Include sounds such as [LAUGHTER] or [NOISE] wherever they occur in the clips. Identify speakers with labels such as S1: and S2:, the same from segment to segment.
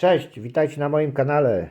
S1: Cześć, witajcie na moim kanale.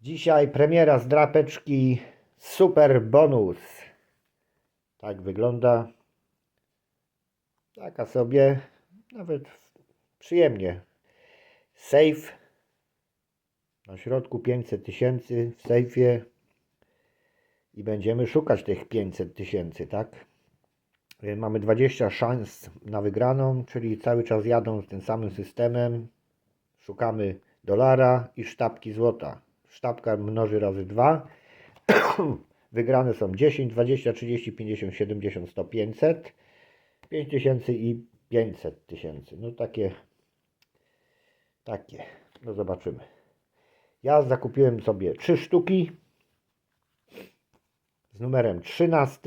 S1: Dzisiaj premiera z drapeczki Super Bonus. Tak wygląda. Taka sobie, nawet przyjemnie. Safe. Na środku 500 tysięcy w sejfie. I będziemy szukać tych 500 tysięcy, tak? Y, Mamy 20 szans na wygraną, czyli cały czas jadą z tym samym systemem. Szukamy dolara i sztabki złota. Sztabka mnoży razy 2. [CLEARS THROAT] Wygrane są 10, 20, 30, 50, 70, 100, 500, 5000 i 500 tysięcy. No takie, takie. No zobaczymy. Ja zakupiłem sobie 3 sztuki z numerem 13,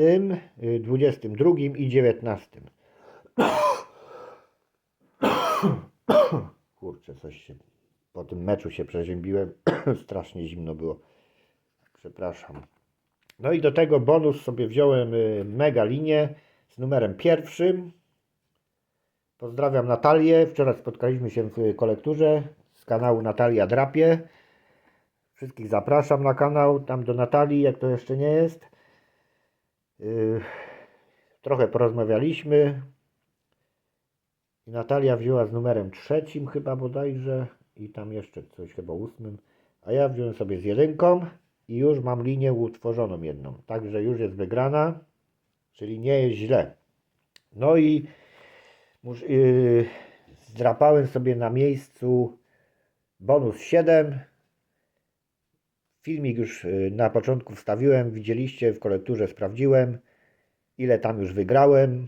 S1: y, 22 i 19. [CLEARS THROAT] [COUGHS] Kurczę, coś się po tym meczu się przeziębiłem. [CLEARS THROAT] Strasznie zimno było. Przepraszam. No i do tego bonus sobie wziąłem y, mega linię z numerem pierwszym. Pozdrawiam Natalię. Wczoraj spotkaliśmy się w kolekturze z kanału Natalia Drapie. Wszystkich zapraszam na kanał, tam do Natalii, jak to jeszcze nie jest. Yy, trochę porozmawialiśmy. I Natalia wzięła z numerem trzecim chyba bodajże i tam jeszcze coś chyba ósmym. A ja wziąłem sobie z jedynką i już mam linię utworzoną jedną. Także już jest wygrana, czyli nie jest źle. No i mus, yy, zdrapałem sobie na miejscu bonus 7. Filmik już y, na początku wstawiłem, widzieliście w kolekturze, sprawdziłem ile tam już wygrałem.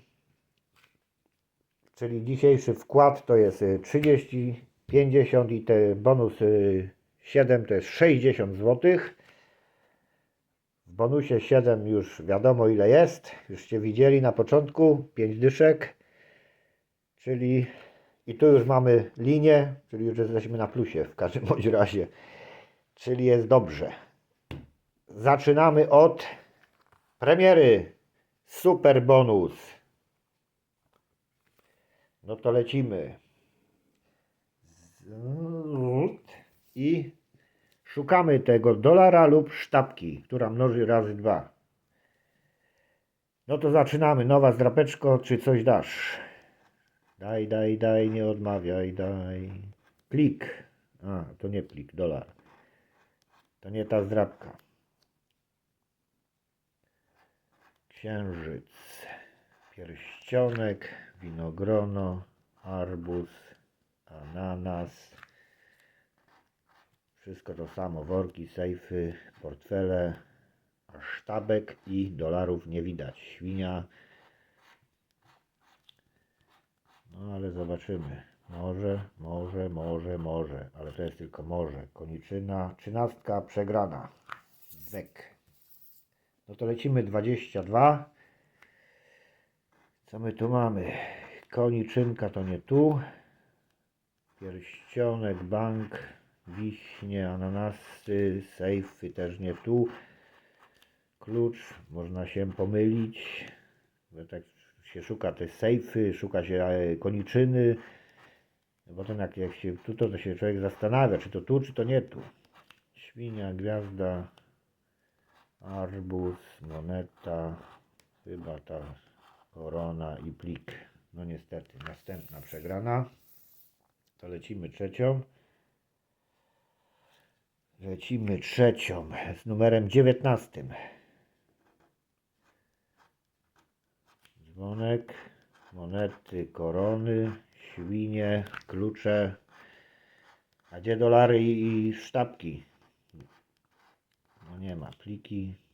S1: Czyli dzisiejszy wkład to jest y, 30, 50 i ten bonus y, 7 to jest 60 zł. W bonusie 7 już wiadomo ile jest. Jużście widzieli na początku 5 dyszek. Czyli i tu już mamy linię, czyli już jesteśmy na plusie w każdym [LAUGHS] bądź razie. Czyli jest dobrze. Zaczynamy od premiery. Super bonus. No to lecimy. I szukamy tego dolara lub sztabki, która mnoży razy dwa. No to zaczynamy. Nowa zdrapeczko, czy coś dasz? Daj, daj, daj, nie odmawiaj, daj. Plik. A, to nie plik, dolar. To nie ta zdrabka. Księżyc. Pierścionek, winogrono, arbuz, ananas. Wszystko to samo. Worki, sejfy, portfele, sztabek i dolarów nie widać. Świnia. No ale zobaczymy. Może, może, może, może, ale to jest tylko może. Koniczyna, trzynastka przegrana. Zek. No to lecimy 22. Co my tu mamy? Koniczynka to nie tu. Pierścionek, bank, wiśnie, ananasy, sejfy też nie tu. Klucz, można się pomylić. Bo tak się szuka te sejfy, szuka się e, koniczyny. Potem jak, jak się tu, to, to się człowiek zastanawia, czy to tu, czy to nie tu. Świnia, gwiazda, arbuz, moneta, chyba ta korona i plik. No niestety, następna przegrana. To lecimy trzecią. Lecimy trzecią z numerem 19. Dzwonek, monety, korony, świnie, klucze. A gdzie dolary i, sztabki? No nie ma. Pliki.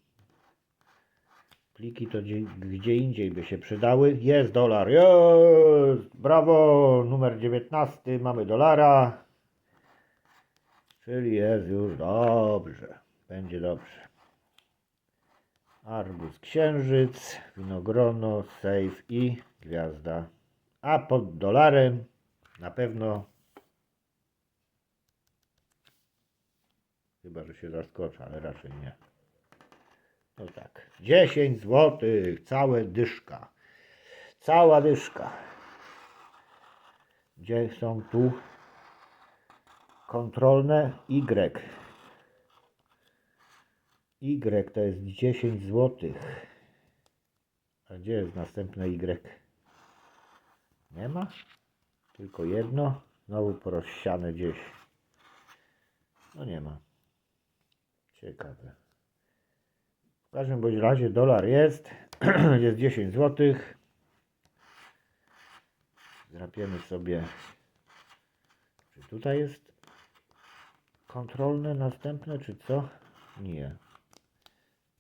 S1: Pliki to gdzie, gdzie indziej by się przydały. Jest dolar. Jest! Brawo! Numer 19. Mamy dolara. Czyli jest już dobrze. Będzie dobrze. Arbuz, księżyc, winogrono, sejf i gwiazda. A pod dolarem na pewno chyba, że się zaskoczę, ale raczej nie. No tak. 10 zł, całe dyszka. Cała dyszka. Gdzie są tu? kontrolne Y. Y to jest 10 zł. A gdzie jest następne Y? Nie ma? Tylko jedno. Znowu porozsiane gdzieś. No nie ma. Ciekawe. W każdym bądź razie dolar jest. [CLEARS THROAT] jest 10 zł. Zrapiemy sobie. Czy tutaj jest kontrolne następne, czy co? Nie.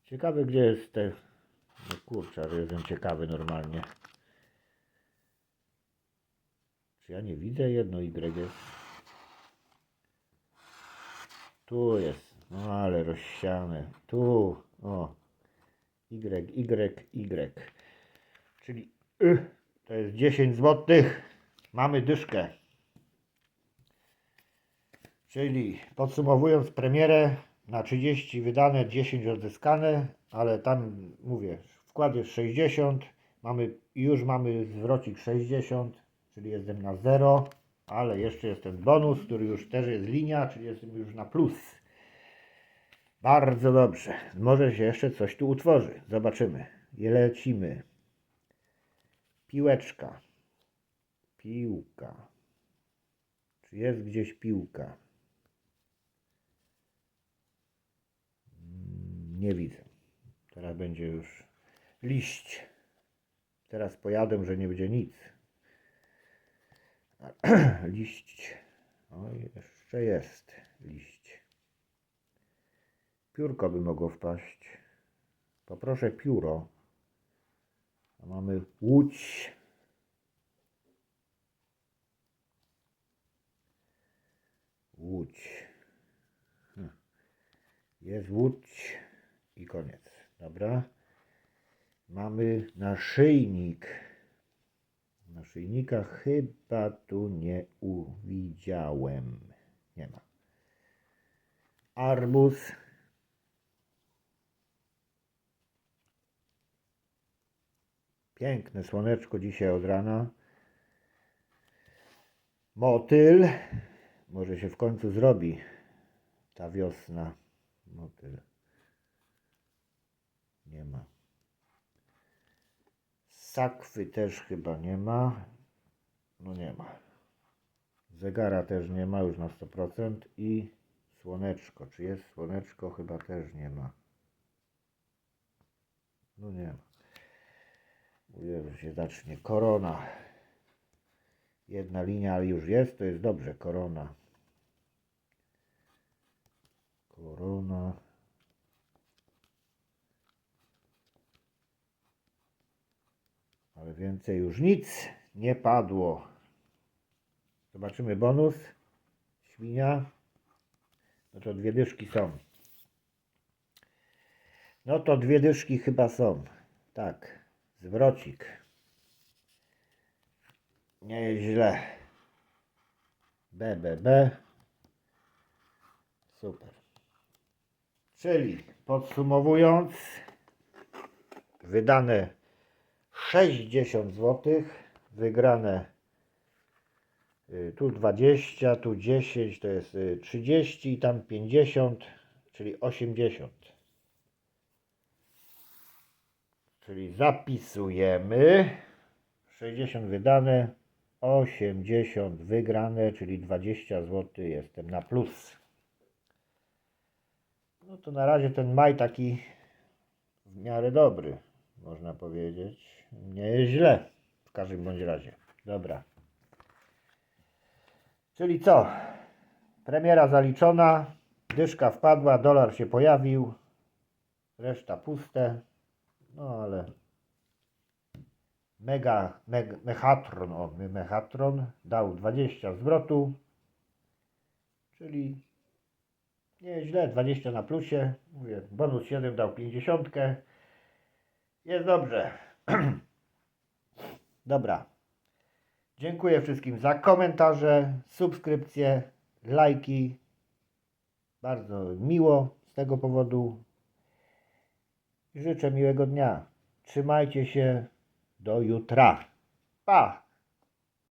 S1: Ciekawe gdzie jest te... No kurczę, że jestem ciekawy normalnie. Czy ja nie widzę? Jedno Y. Tu jest. No ale rozsiane. Tu. O. Y, Y, Y. Czyli y, to jest 10 zł. Mamy dyszkę. Czyli podsumowując premierę na 30 wydane, 10 odzyskane, ale tam mówię, wkład jest 60, mamy, już mamy zwrocik 60, czyli jestem na 0, ale jeszcze jest ten bonus, który już też jest linia, czyli jestem już na plus. Bardzo dobrze. Może się jeszcze coś tu utworzy. Zobaczymy. I lecimy. Piłeczka. Piłka. Czy jest gdzieś piłka? Mm, Nie widzę. Teraz będzie już liść. Teraz pojadę, że nie będzie nic. [CLEARS THROAT] Liść. O, jeszcze jest liść. Piórko by mogło wpaść. Poproszę pióro. A mamy łódź. Łódź. Hm. Jest łódź i koniec. Dobra. Mamy naszyjnik. Naszyjnika chyba tu nie uwidziałem. Nie ma. Arbuz. Piękne słoneczko dzisiaj od rana. Motyl. Może się w końcu zrobi ta wiosna. Motyl. Nie ma. Sakwy też chyba nie ma. No nie ma. Zegara też nie ma już na 100% i słoneczko. Czy jest słoneczko? Chyba też nie ma. No nie ma. Mówię, że się zacznie korona. Jedna linia, ale już jest, to jest dobrze. Korona. Korona. Ale więcej już nic nie padło. Zobaczymy bonus. Świnia. No to dwie dyszki są. No to dwie dyszki chyba są. Tak. Zwrocik. Nie jest źle. B, B, B. Super. Czyli podsumowując, wydane 60 zł, wygrane y, tu 20, tu 10, to jest y, 30 i tam 50, czyli 80. Czyli zapisujemy 60 wydane, 80 wygrane, czyli 20 zł jestem na plus. No to na razie ten maj taki w miarę dobry, można powiedzieć. Nie jest źle w każdym bądź razie. Dobra. Czyli co? Premiera zaliczona, dyszka wpadła, dolar się pojawił, reszta puste. No ale mega, meg, mechatron, o, mechatron dał 20 zwrotu, czyli nie źle, 20 na plusie, mówię, bonus 7 dał 50, jest dobrze. [CLEARS THROAT] Dobra. Dziękuję wszystkim za komentarze, subskrypcje, lajki. Bardzo miło z tego powodu. Życzę miłego dnia. Trzymajcie się do jutra. Pa!